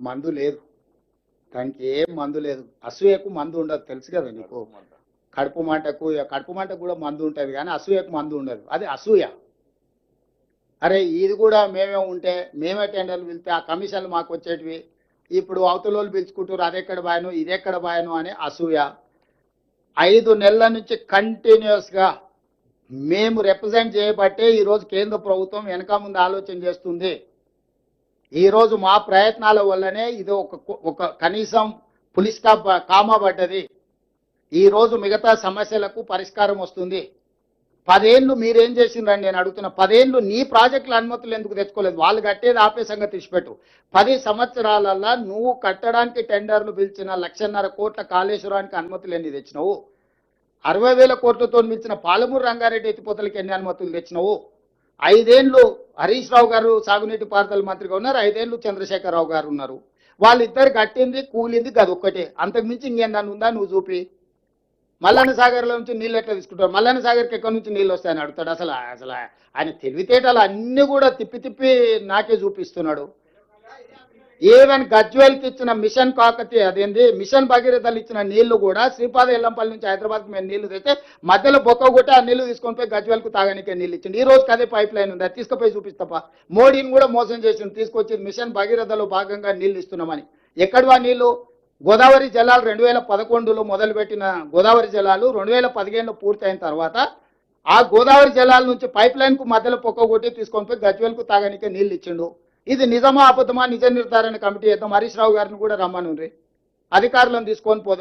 మందు లేదు. దానికి ఏం మందు లేదు. అసూయకు మందు ఉండదు తెలుసు కదా నీకు. కడుపు మంటకు కడుపు మంటకు కూడా మందు ఉంటుంది కానీ అసూయకు మందు ఉండదు. అది అసూయ. అరే ఇది కూడా మేమే ఉంటే మేమే టెండర్లు పిలిస్తే ఆ కమిషన్లు మాకు వచ్చేటివి. ఇప్పుడు అవతల వాళ్ళు పిలుచుకుంటారు అదెక్కడ బాయను ఇదెక్కడ బాయను అనే అసూయ. ఐదు నెలల నుంచి కంటిన్యూస్గా మేము రిప్రజెంట్ చేయబట్టే ఈరోజు కేంద్ర ప్రభుత్వం వెనక ముందు ఆలోచన చేస్తుంది. ఈరోజు మా ప్రయత్నాల వల్లనే ఇది ఒక ఒక కనీసం పులిస్ స్టాప్ కామా పడ్డది. ఈరోజు మిగతా సమస్యలకు పరిష్కారం వస్తుంది. పదేళ్ళు మీరేం చేసిండ్రని నేను అడుగుతున్నా పదేళ్ళు నీ ప్రాజెక్టుల అనుమతులు ఎందుకు తెచ్చుకోలేదు? వాళ్ళు కట్టేది ఆపే సంగతి తీసిపెట్టు పది సంవత్సరాలల్లా నువ్వు కట్టడానికి టెండర్లు పిలిచిన లక్షన్నర కోట్ల కాళేశ్వరానికి అనుమతులు ఎన్ని తెచ్చినావు? అరవై వేల కోట్లతో పిలిచిన పాలమూరు రంగారెడ్డి ఎత్తిపోతలకి ఎన్ని అనుమతులు తెచ్చినావు? ఐదేళ్ళు హరీష్ రావు గారు సాగునీటి పారుదల మంత్రిగా ఉన్నారు ఐదేళ్ళు చంద్రశేఖరరావు గారు ఉన్నారు. వాళ్ళిద్దరు కట్టింది కూలింది గది ఒక్కటే. అంతకు మించి ఇంకేందని ఉందా నువ్వు చూపి. మల్లన్న సాగర్లో నుంచి నీళ్ళు ఎట్లా తీసుకుంటారు? మల్లన్న సాగర్కి ఎక్కడి నుంచి నీళ్ళు వస్తాయని అడుగుతాడు. అసలు అసలు ఆయన తెలివితేటలు అన్ని కూడా తిప్పి తిప్పి నాకే చూపిస్తున్నాడు. ఈవెన్ గజ్వేల్కి ఇచ్చిన మిషన్ కాకతి అదేంది? మిషన్ భగీరథలు ఇచ్చిన నీళ్ళు కూడా శ్రీపాద ఎల్లంపల్లి నుంచి హైదరాబాద్కి మేము నీళ్ళు తెస్తే మధ్యలో బొక్క కొట్టి ఆ నీళ్ళు తీసుకొని పోయి గజ్వేల్కు తాగనికే నీళ్ళు ఇచ్చింది ఈ రోజుకి అదే పైప్ లైన్ ఉంది. అది తీసుకుపోయి చూపిస్తాపా. మోడీని కూడా మోసం చేసింది తీసుకొచ్చి మిషన్ భగీరథలో భాగంగా నీళ్ళు ఇస్తున్నామని. ఎక్కడవా నీళ్ళు? గోదావరి జలాలు రెండు వేల పదకొండులో మొదలుపెట్టిన గోదావరి జలాలు రెండు వేల పదిహేనులో పూర్తయిన తర్వాత ఆ గోదావరి జలాల నుంచి పైప్ లైన్కు మధ్యలో పొక్క కొట్టి తీసుకొని పోయి గజ్వేల్కు తాగనికే నీళ్ళు ఇచ్చిండు. ఇది నిజమా అబద్ధమా నిజ నిర్ధారణ కమిటీ చేద్దాం హరీష్ రావు గారిని కూడా రమ్మను అధికారులను తీసుకొని పోదాం.